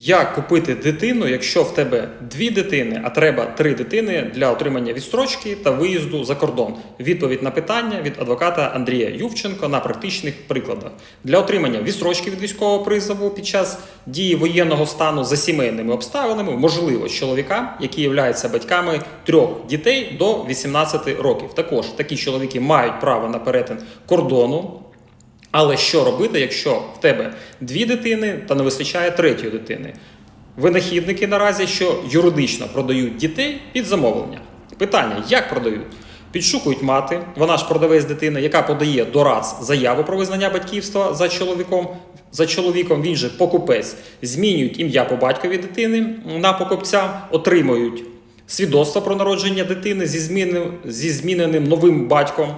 Як купити дитину, якщо в тебе дві дитини, а треба три дитини для отримання відстрочки та виїзду за кордон? Відповідь на питання від адвоката Андрія Ювченко на практичних прикладах. Для отримання відстрочки від військового призову під час дії воєнного стану за сімейними обставинами можливо з чоловікам, які являються батьками трьох дітей до 18 років. Також такі чоловіки мають право на перетин кордону. Але що робити, якщо в тебе дві дитини та не вистачає третьої дитини? Винахідники наразі, що юридично продають дітей під замовлення. Питання: як продають? Підшукують мати, вона ж продавець дитини, яка подає до РАЦ заяву про визнання батьківства за чоловіком. За чоловіком він же покупець, змінюють ім'я по батькові дитини на покупця, отримують свідоцтво про народження дитини зі, змінним, зі зміненим новим батьком.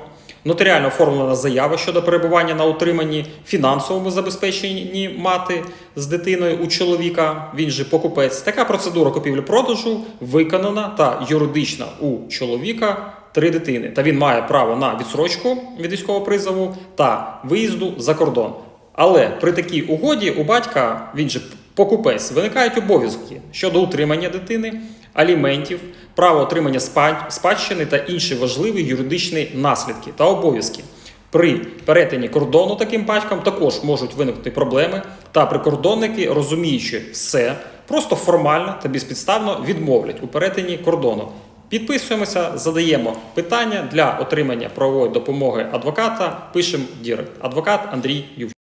Нотаріально оформлена заява щодо перебування на утриманні фінансовому забезпеченні мати з дитиною у чоловіка, він же покупець. Така процедура купівлі-продажу виконана та юридична у чоловіка три дитини. Та він має право на відсрочку від військового призову та виїзду за кордон. Але при такій угоді у батька він же покупець виникають обов'язки щодо утримання дитини, аліментів, право отримання спадщини та інші важливі юридичні наслідки та обов'язки. При перетині кордону таким батькам також можуть виникнути проблеми, та прикордонники, розуміючи все, просто формально та безпідставно відмовлять у перетині кордону. Підписуємося, задаємо питання для отримання правової допомоги адвоката. Пишемо Дірект. Адвокат Андрій Юв.